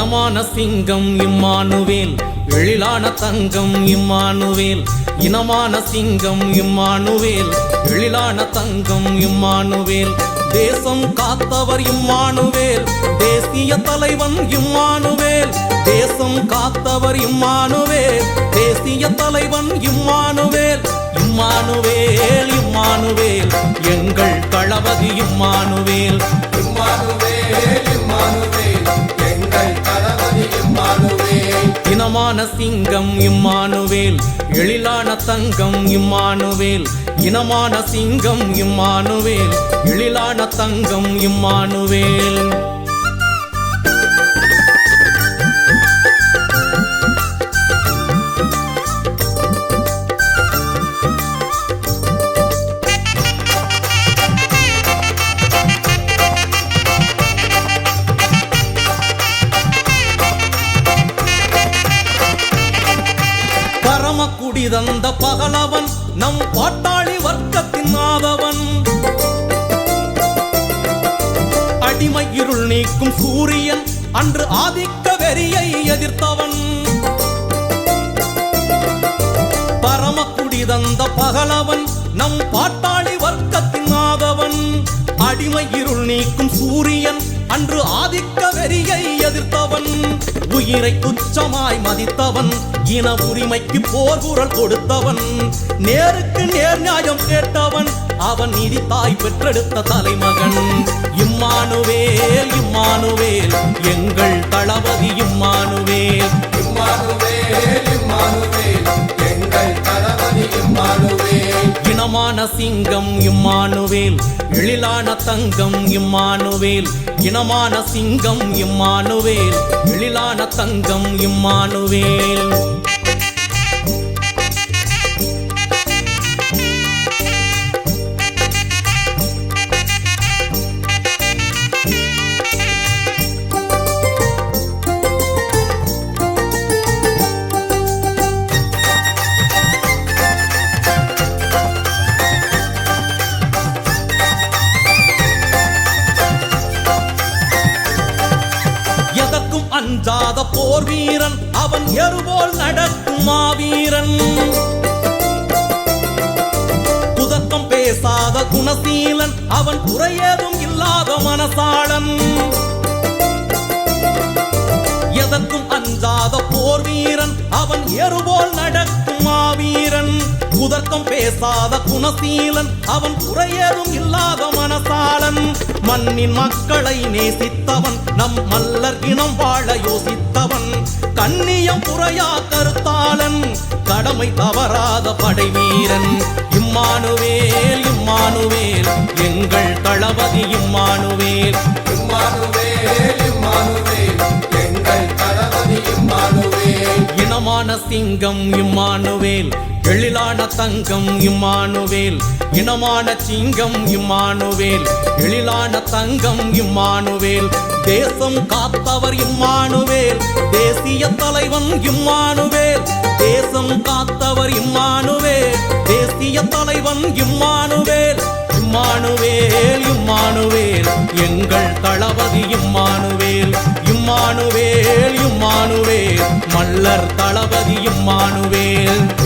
இனமான சிங்கம் இம்மானுவேல். எழிலான தங்கம் இம்மானுவேல். இனமான சிங்கம் இம்மானுவேல். எழிலான தங்கம் இம்மானுவேல். தேசம் காத்தவர் இம்மானுவேல். தேசிய தலைவன் இம்மானுவேல். தேசம் காத்தவர் இம்மானுவேல். தேசிய தலைவன் இம்மானுவேல். இம்மானுவேல் இம்மானுவேல். எங்கள் தளபதி இம்மானுவேல். இம்மா இனமான சிங்கம் இம்மானுவேல் எழிலான தங்கம் இம்மானுவேல் இனமான சிங்கம் இம்மானுவேல் எழிலான தங்கம் இம்மானுவேல் பரமக்குடி தந்த பகலவன் நம் பாட்டாளி வர்க்கத்தின் ஆதவன். அடிமை இருள் நீக்கும் சூரியன் அன்று ஆதிக்க வெறியை எதிர்த்தவன். பரமக்குடி தந்த பகலவன் நம் பாட்டாளி வர்க்கத்தின் ஆதவன். அடிமை இருள் நீக்கும் சூரியன் அன்று ஆதிக்க வெறியை எதிர்த்தவன் உயிரை துச்சமாய் மதித்தவன் இன உரிமைக்கு போர் குரல் கொடுத்தவன். நேருக்கு நேர் நியாயம் கேட்டவன் அவன் நீதி தாய் பெற்றெடுத்த தலைமகன். இம்மானுவேல் இம்மானுவேல் எங்கள் தளபதி இம்மானுவேல். இம்மானுவேல் இம்மானுவேல். இனமான சிங்கம் இம்மானுவேல். எழிலான தங்கம் இம்மானுவேல். இனமான சிங்கம் இம்மானுவேல். எழிலான தங்கம் இம்மானுவேல். அஞ்சாத போர் வீரன் அவன் எருபோல் நடக்கும் மாவீரன். குதக்கம் பேசாத குணசீலன் அவன் குறையதும் இல்லாத மனசாளன். குதர்க்கம் பேசாத குணசீலன். அவன் குறையேதும் இல்லாத மனசாளன். மண்ணின் மக்களை நேசித்தவன். நம் மல்லர் இனம் வாழ யோசித்தவன். கண்ணியம் குறையா கருத்தாளன். கடமை தவறாத படை வீரன் இம்மானுவேல் இம்மானுவேல் எங்கள் தளபதி இம்மானுவேல். இம்மானுவேல் இம்மானுவேல் எங்கள் தளபதி இம்மானுவேல். இனமான சிங்கம் இம்மானுவேல். எழிலான தங்கம் இம்மானுவேல் இனமான சிங்கம் இம்மானுவேல் எழிலான தங்கம் இம்மானுவேல் தேசம் காத்தவர் இம்மானுவேல் தேசிய தலைவன் இம்மானுவேல் தேசம் காத்தவர் இம்மானுவேல் தேசிய தலைவன் இம்மானுவேல் இம்மானுவேல் இம்மானுவேல் எங்கள் தளபதி இம்மானுவேல் இம்மானுவேல் இம்மானுவேல் மல்லர் தளபதி இம்மானுவேல்.